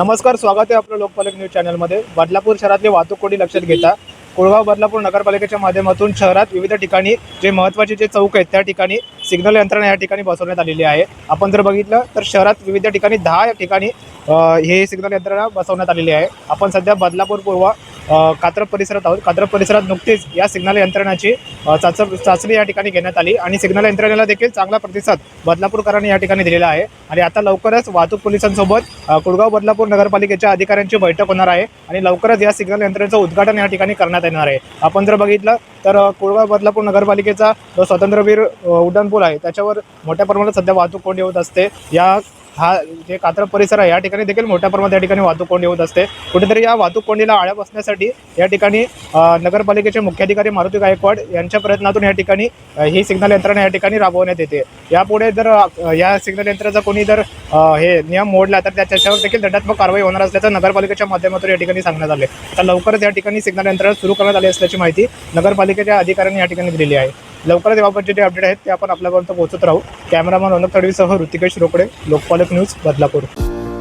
नमस्कार स्वागत आहे आपलं लोकपालक न्यूज चॅनलमध्ये. बदलापूर शहरातली वाहतूक कोणी लक्षात घेता कोळगाव बदलापूर नगरपालिकेच्या माध्यमातून शहरात विविध ठिकाणी जे महत्त्वाचे जे चौक आहेत त्या ठिकाणी सिग्नल यंत्रणा या ठिकाणी बसवण्यात आलेली आहे. आपण जर बघितलं तर शहरात विविध ठिकाणी दहा ठिकाणी हे सिग्नल यंत्रणा बसवण्यात आलेली आहे. आपण सध्या बदलापूर पूर्व कात्रप परिसरात आहोत. कात्रप परिसरात नुकतीच या सिग्नल यंत्रणाची चाच चाचणी या ठिकाणी घेण्यात आली आणि सिग्नल यंत्रणेला देखील चांगला प्रतिसाद बदलापूरकरांनी या ठिकाणी दिलेला आहे. आणि आता लवकरच वाहतूक पोलिसांसोबत कुळगाव बदलापूर नगरपालिकेच्या अधिकाऱ्यांची बैठक होणार आहे आणि लवकरच या सिग्नल यंत्रणेचं उद्घाटन या ठिकाणी करण्यात येणार आहे. आपण जर बघितलं तर कुळगाव बदलापूर नगरपालिकेचा जो स्वातंत्र्यवीर उड्डाणपूल आहे त्याच्यावर मोठ्या प्रमाणात सध्या वाहतूक कोंडी होत असते. या हा जे कात्रप परिसर आहे या ठिकाणी देखील मोठ्या प्रमाणात या ठिकाणी वाहतूक कोंडी होत असते. कुठेतरी या वाहतूक कोंडीला आळा बसण्यासाठी या ठिकाणी नगरपालिकेचे मुख्याधिकारी मारुती गायकवाड यांच्या प्रयत्नातून या ठिकाणी ही सिग्नल यंत्रणा या ठिकाणी राबवण्यात येते. यापुढे जर या सिग्नल यंत्राचा कोणी जर हे नियम मोडला तर त्याच्यावर देखील दंडात्मक कारवाई होणार असल्याचं नगरपालिकेच्या माध्यमातून या ठिकाणी सांगण्यात आले तर लवकरच या ठिकाणी सिग्नल यंत्रणा सुरू करण्यात आली असल्याची माहिती नगरपालिकेच्या अधिकाऱ्यांनी या ठिकाणी दिलेली आहे. लवकरच याबाबतचे जे अपडेट आहेत ते आपण आपल्यापर्यंत पोहोचत राहू. कॅमेरामन रोनक तडवीसह ऋतिकेश रोकडे लोकपालक न्यूज बदलापूर.